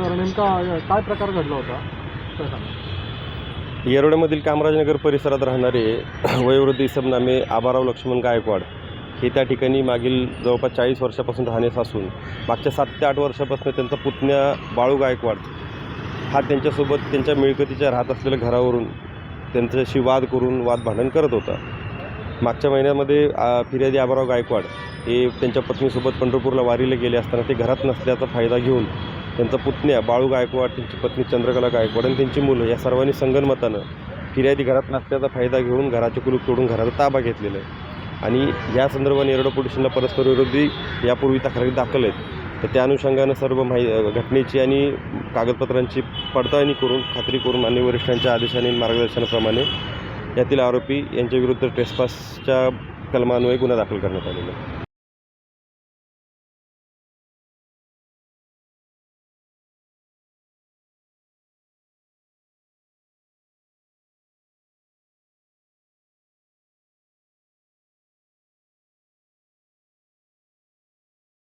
तर नेमका काय प्रकार घडला होता? काय सांगा. कामराजनगर परिसरात राहणारे वयोवृद्ध इसम नामे आबाराव लक्ष्मण गायकवाड हे त्या ठिकाणी मागील जवळपास चाळीस वर्षापासून राहण्यास असून मागच्या सात ते आठ वर्षापासून त्यांचा पुतण्या बाळू गायकवाड हा त्यांच्यासोबत त्यांच्या मिळकतीच्या राहत असलेल्या घरावरून त्यांच्याशी वाद करून वाद भांडण करत होता. मागच्या महिन्यामध्ये फिर्यादी आबाराव गायकवाड हे त्यांच्या पत्नीसोबत पंढरपूरला वारीला गेले असताना ते घरात नसल्याचा फायदा घेऊन त्यांचा पुतण्या बाळू गायकवाड त्यांची पत्नी चंद्रकला गायकवाड आणि त्यांची मुलं या सर्वांनी संगनमतानं फिर्यादी घरात नसल्याचा फायदा घेऊन घराचे कुलूप तोडून घराचा ताबा घेतलेला आहे. आणि या संदर्भाने येरडो पोलिसांना परस्परविरोधी परस्पर विरोधी यापूर्वी तक्रारी दाखल आहेत. तर त्या अनुषंगानं सर्व माहि घटनेची आणि कागदपत्रांची पडताळणी करून खात्री करून आणि वरिष्ठांच्या आदेशाने मार्गदर्शनाप्रमाणे यातील आरोपी यांच्याविरुद्ध ट्रेसपासच्या कलमान्वये गुन्हा दाखल करण्यात आलेला आहे.